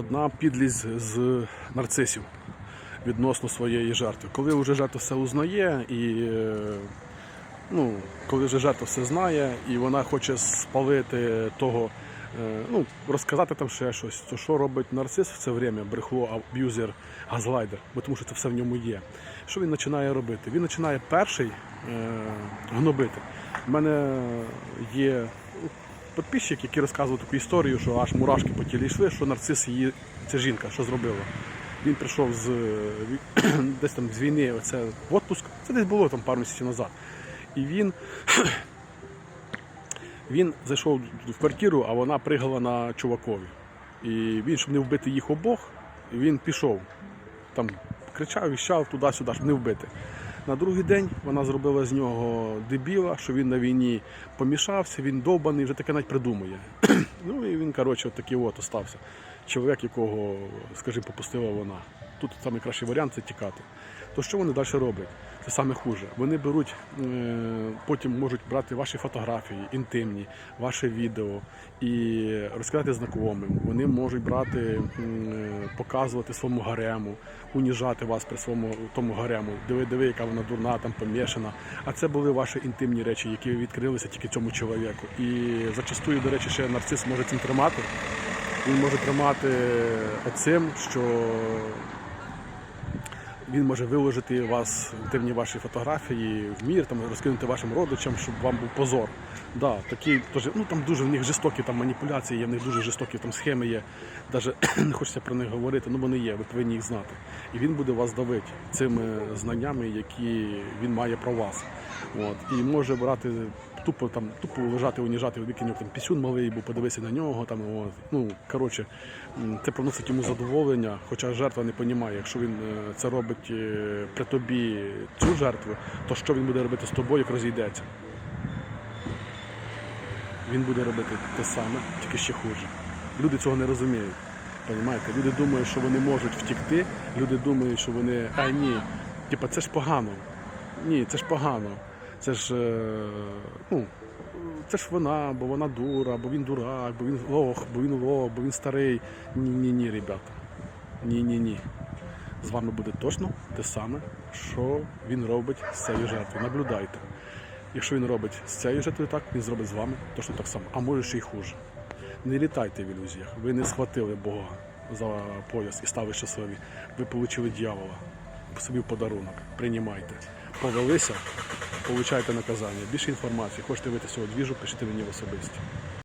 Одна підлість з нарцисів відносно своєї жертви. Коли вже жертва все узнає і е, ну, коли вже жертва все знає, і вона хоче спалити того, е, ну, розказати там ще щось, то що робить нарцис в це время, брехло, аб'юзер, газлайдер, бо тому що це все в ньому є. Що він починає робити? Він починає перший е, гнобити. У мене є підписчик, який розказував таку історію, що аж мурашки по тілі йшли, що нарцис її, ця жінка, що зробила. Він прийшов з е, десь там з війни, оце в отпуск. Це десь було там пару місяців назад. І він, він зайшов в квартиру, а вона пригала на чувакові. І він, щоб не вбити їх обох, він пішов. Там кричав, віщав туди-сюди, щоб не вбити. На другий день вона зробила з нього дебіла, що він на війні помішався, він довбаний, вже таке навіть придумує. ну і він, коротше, от такий от остався. Чоловік, якого, скажи, попустила вона. Тут найкращий варіант це тікати. То що вони далі роблять? Це саме хуже. Вони беруть, е, потім можуть брати ваші фотографії, інтимні, ваше відео і розказати знайомим. Вони можуть брати, е, показувати своєму гарему, уніжати вас при своєму тому гарему. Диви, диви, яка вона дурна, там помішана. А це були ваші інтимні речі, які відкрилися тільки цьому чоловіку. І зачастую, до речі, ще нарцис може цим тримати. Він може тримати оцим, що він може виложити вас інтимні ваші фотографії в мір, там розкинути вашим родичам, щоб вам був позор. Да, такі теж, ну там дуже в них жорстокі там маніпуляції, є, в них дуже жорстокі там схеми є. Навіть не хочеться про них говорити, ну вони є, ви повинні їх знати. І він буде вас давити цими знаннями, які він має про вас. От. І може брати тупо там, тупо лежати, уніжати, викинув там пісюн малий, бо подивися на нього. Там, от. Ну, коротше, це приносить йому задоволення, хоча жертва не розуміє, якщо він е, це робить е, при тобі цю жертву, то що він буде робити з тобою, як розійдеться? Він буде робити те саме, тільки ще хуже. Люди цього не розуміють. Понімаєте? Люди думають, що вони можуть втікти, люди думають, що вони. А ні, типа це ж погано. Ні, це ж погано. Це ж е, ну, це ж вона, бо вона дура, бо він дурак, бо він лох, бо він лох, бо він старий. Ні, ні, ні, ребята. Ні, ні, ні. З вами буде точно те саме, що він робить з цією жертвою. Наблюдайте. Якщо він робить з цією жертвою так, він зробить з вами точно так само, а може ще й хуже. Не літайте в ілюзіях. Ви не схватили Бога за пояс і стали щасливі. Ви отримали дьявола собі в подарунок. Приймайте. Повелися, получайте наказання. Більше інформації. Хочете вийти з цього двіжу, пишіть мені в особисті.